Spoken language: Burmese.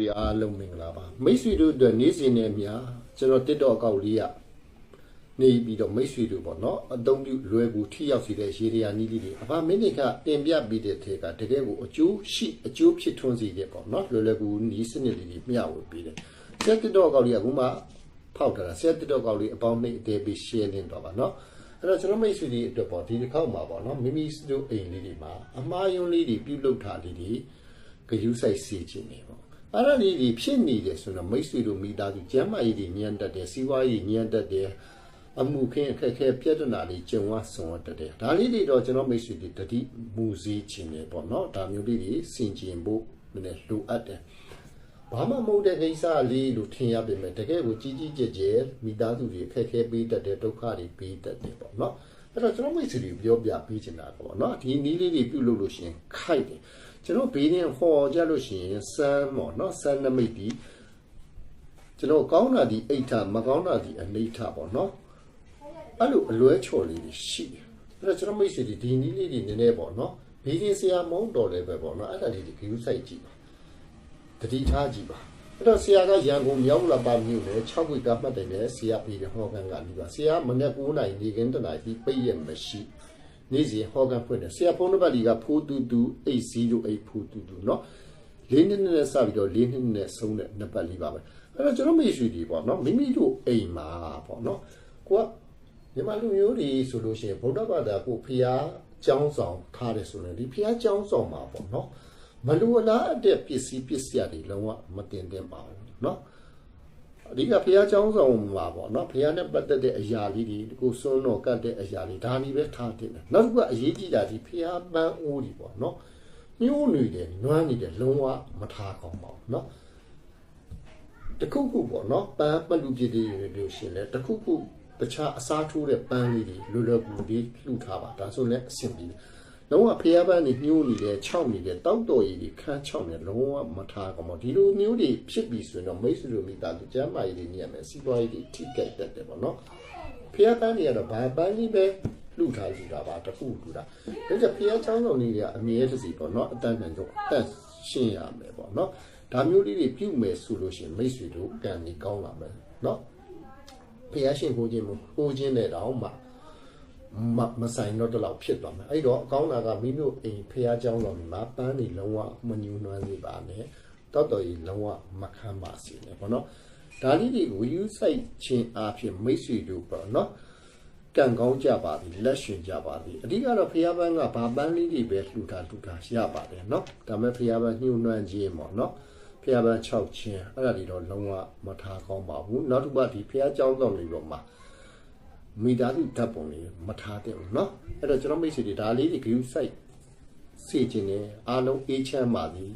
ဒီအားလုံးမင်္ဂလာပါမိတ်ဆွေတို့အတွက်နေ့စဉ်နဲ့များကျွန်တော် TikTok အကောင့်လေးကနေပြီးတော့မိတ်ဆွေတို့ပေါ့နော်အသုံးပြုလွယ်ကူထိရောက်စေတဲ့ရေဒီယာနည်းလေးတွေအဖမိနစ်ကတင်ပြပြီးတဲ့ထဲကတကယ်ကိုအကျိုးရှိအကျိုးဖြစ်ထွန်းစေတဲ့ပေါ့နော်လွယ်လွယ်ကူနည်းစနစ်လေးတွေမျှဝေပေးတယ်ဆက် TikTok အကောင့်လေးကအခုမှဖောက်ထားတာဆက် TikTok အကောင့်လေးအပေါင်းနှိပ်အသေးပေး share လင်းတော့ပါနော်အဲ့တော့ကျွန်တော်မိတ်ဆွေတွေအတွက်ပေါ့ဒီတစ်ခေါက်မှာပေါ့နော်မိမိတို့အိမ်လေးတွေမှာအမားယွန်းလေးတွေပြုလုပ်ထားလေးတွေဂယူးဆိုင်စီခြင်းနေပေါ့ အဲ့ဒါလေးတွေဖြစ်နေတယ်ဆိုတော့မိတ်ဆွေတို့မိသားစုကျမ်းမာရေးတွေညံ့တတ်တယ်စီးပွားရေးညံ့တတ်တယ်အမှုခင်းအခက်အခဲပြဿနာတွေကြုံဝဆုံတတ်တယ်ဒါလေးတွေတော့ကျွန်တော်မိတ်ဆွေတွေတတိမူစည်းခြင်းနေပေါ့နော်ဒါမျိုးလေးတွေစင်ကျင်ဖို့နည်းနည်းလိုအပ်တယ်ဘာမှမဟုတ်တဲ့ကိစ္စလေးလို့ထင်ရပေမဲ့တကယ်ကိုကြီးကြီးကျယ်ကျယ်မိသားစုတွေအခက်အခဲပေးတတ်တယ်ဒုက္ခတွေပေးတတ်တယ်ပေါ့နော် အဲ့တော့ကျွန်တော်မိတ်ဆွေတွေပြောပြပေးချင်တာပေါ့နော်ဒီနည်းလေးတွေပြုလုပ်လို့ရှိရင်ခိုက်တယ်ကျွန်တော်ဘေးရင်ဟောကြလို့ရှိရင်စမ်းပေါ့နော်စမ်းနမိတ်ဒီကျွန်တော်ကောင်းတာဒီအိဋ္ဌမကောင်းတာဒီအနိဋ္ဌပေါ့နော်အဲ့လိုအလွဲချော်လေးတွေရှိတယ်အဲ့တော့ကျွန်တော်မိတ်ဆွေတွေဒီနည်းလေးတွေနည်းနည်းပေါ့နော်ဘေးရင်ဆရာမုန်းတော်လည်းပဲပေါ့နော်အဲ့ဒါလေးဒီ view site ကြည့်ပါတတိထားကြည့်ပါ အဲ့တော့ဆရာကရန်ကုန်မြောက်လာပါမြို့နယ်6ဝိကမှတ်တယ်နဲ့ဆရာပြည်တယ်ဟောကန်ကနေပါဆရာမနေ့9နိုင်နေကင်းတနာကြီးပိတ်ရမရှိနေ့စဉ်ဟောကန်ဖွင့်တယ်ဆရာဖုန်းနံပါတ်ဒီကဖိုးတူတူ8084ဖိုးတူတူเนาะလေးနှစ်နဲ့စပြီးတော့လေးနှစ်နဲ့ဆုံးတဲ့နံပါတ်လေးပါပဲအဲ့တော့ကျွန်တော်မေ့ရွှေဒီပေါ့เนาะမိမိတို့အိမ်မှာပေါ့เนาะကိုကမြန်မာလူမျိုးတွေဆိုလို့ရှိရင်ဗုဒ္ဓဘာသာကိုဖျားကျောင်းဆောင်ထားတယ်ဆိုရင်ဒီဖျားကျောင်းဆောင်မှာပေါ့เนาะ မလူအလားအတဲ့ပစ္စည်းပစ္စည်းတွေလုံးဝမတင်သင့်ပါဘူးเนาะ အဓိကဘုရားကျောင်းဆောင်မှာပေါ့နော်ဘုရားနဲ့ပတ်သက်တဲ့အရာလေးတွေကိုစွန်းတော့ကတ်တဲ့အရာလေးဒါနီပဲထားတင်တယ်နောက်တစ်ခုကအရေးကြီးတာဒီဘုရားပန်းအိုးဒီပေါ့နော်မျိုးနေတယ်နွမ်းနေတယ်လုံးဝမထားကောင်းပါဘူးနော်တခုခုပေါ့နော်ပန်းပလူပြည့်တွေလို့ရှင်လဲတခုခုတခြားအစားထိုးတဲ့ပန်းလေးတွေလွယ်လွယ်ကူလေးလှူထားပါဒါဆိုလည်းအဆင်ပြေတယ် လုံးဝဖျားပန်းနေညှိုးနေတယ်ခြောက်နေတယ်တောက်တော်ရည်တွေခန်းခြောက်နေလုံးဝမထားကောင်းပါဒီလိုမျိုးတွေဖြစ်ပြီးဆိုရင်တော့မိတ်ဆွေတို့မိသားစုကျမ်းမာရေးတွေညံ့မယ်စီးပွားရေးတွေထိကြိုက်တတ်တယ်ပေါ့နော်ဖျားပန်းတွေကတော့ဘာပန်းလေးပဲလှူထားလူတာပါတခုလှူတာဒါကြောင့်ဖျားချောင်းတော်လေးတွေကအမြဲတစီပေါ့နော်အတန်းတန်ဆုံးအသက်ရှင်းရမယ်ပေါ့နော်ဒါမျိုးလေးတွေပြုမယ်ဆိုလို့ရှိရင်မိတ်ဆွေတို့ကံကြီးကောင်းလာမယ်နော်ဖျားရှင်ကိုခြင်းမကိုခြင်းတဲ့တောင်မှ မမဆိုင်တော့တလောက်ဖြစ်သွားမယ်အဲ့တော့အကောင်းတာကမိမျိုးအိမ်ဖះเจ้าတော်မှာပန်းနေလုံးဝမညူနွမ်းစေပါနဲ့တောက်တော်ကြီးလုံးဝမခမ်းပါစေနဲ့ပေါ့နော်ဒါလေးတွေကိုယူဆိုင်ခြင်းအဖြစ်မိတ်ဆွေတို့ပေါ့နော်ကံကောင်းကြပါသည်လက်ရှင်ကြပါသည်အဓိကတော့ဖះပန်းကဘာပန်းလေးတွေပဲလှူတာလှူတာရပါတယ်နော်ဒါမဲ့ဖះပန်းညှို့နှွမ်းခြင်းပေါ့နော်ဖះပန်း6ချင်းအဲ့ဒါတွေတော့လုံးဝမထားကောင်းပါဘူးနောက်တစ်ပတ်ဒီဖះเจ้าတော်တွေပေါ်မှာ မိသားစုဓာတ်ပုံလေးမထားတဲ့ဘူးเนาะအဲ့တော့ကျွန်တော်မိတ်ဆွေတွေဒါလေးတွေ view site စီခြင်းနေအားလုံးအေးချမ်းပါသည်